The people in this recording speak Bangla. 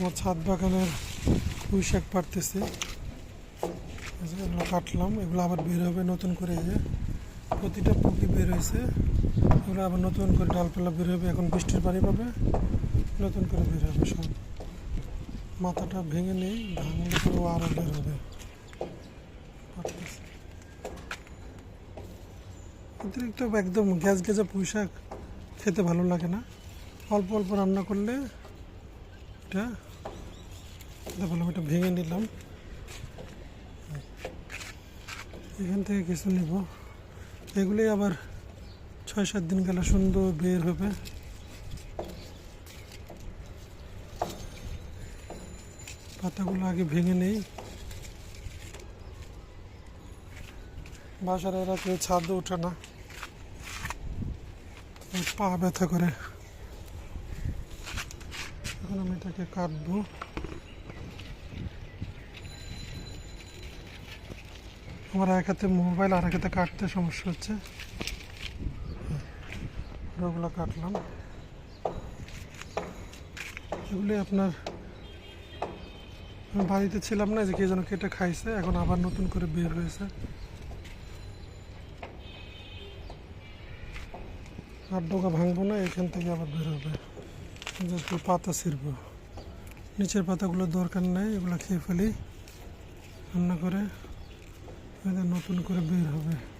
আমার ছাদ বাগানের পুঁই শাক পারতেছে এগুলো কাটলাম, এগুলো আবার বের হবে নতুন করে যে। প্রতিটা পুকি বের হয়েছে, এগুলো আবার নতুন করে ডালপালা বের হবে, এখন বৃষ্টির পানি পাবে, নতুন করে বের হবে সব। মাথাটা ভেঙে নেই, ভাঙলে তো আরও বের হবে। অতিরিক্ত একদম গ্যাস গ্যাসে পুঁই শাক খেতে ভালো লাগে না। অল্প অল্প রান্না করলে এটা বললাম এটা ভেঙে নিলাম। এখান থেকে কিছু নিব। এগুলোই আবার ছয়, সাত দিন গেলে সুন্দর বের হবে। পাতাগুলো আগে ভেঙে নেই। বাসার এরা কেউ ছাদে ওঠে না। পা ব্যথা করে। এখন আমি এটাকে কাটবো। আমার এক হাতে মোবাইল আর এক হাতে কাটতে সমস্যা হচ্ছে। ওগুলো কাটলাম। এগুলি আপনার বাড়িতে ছিলাম না যে কে যেন কেটে খাইছে, এখন আবার নতুন করে বের হয়েছে। আর ডোকা ভাঙবো না, এখান থেকে আবার বের হবে। পাতা ছিড়ব। নিচের পাতাগুলো দরকার নেই, এগুলো খেয়ে ফেলি। রান্না করে নতুন করে বের হবে।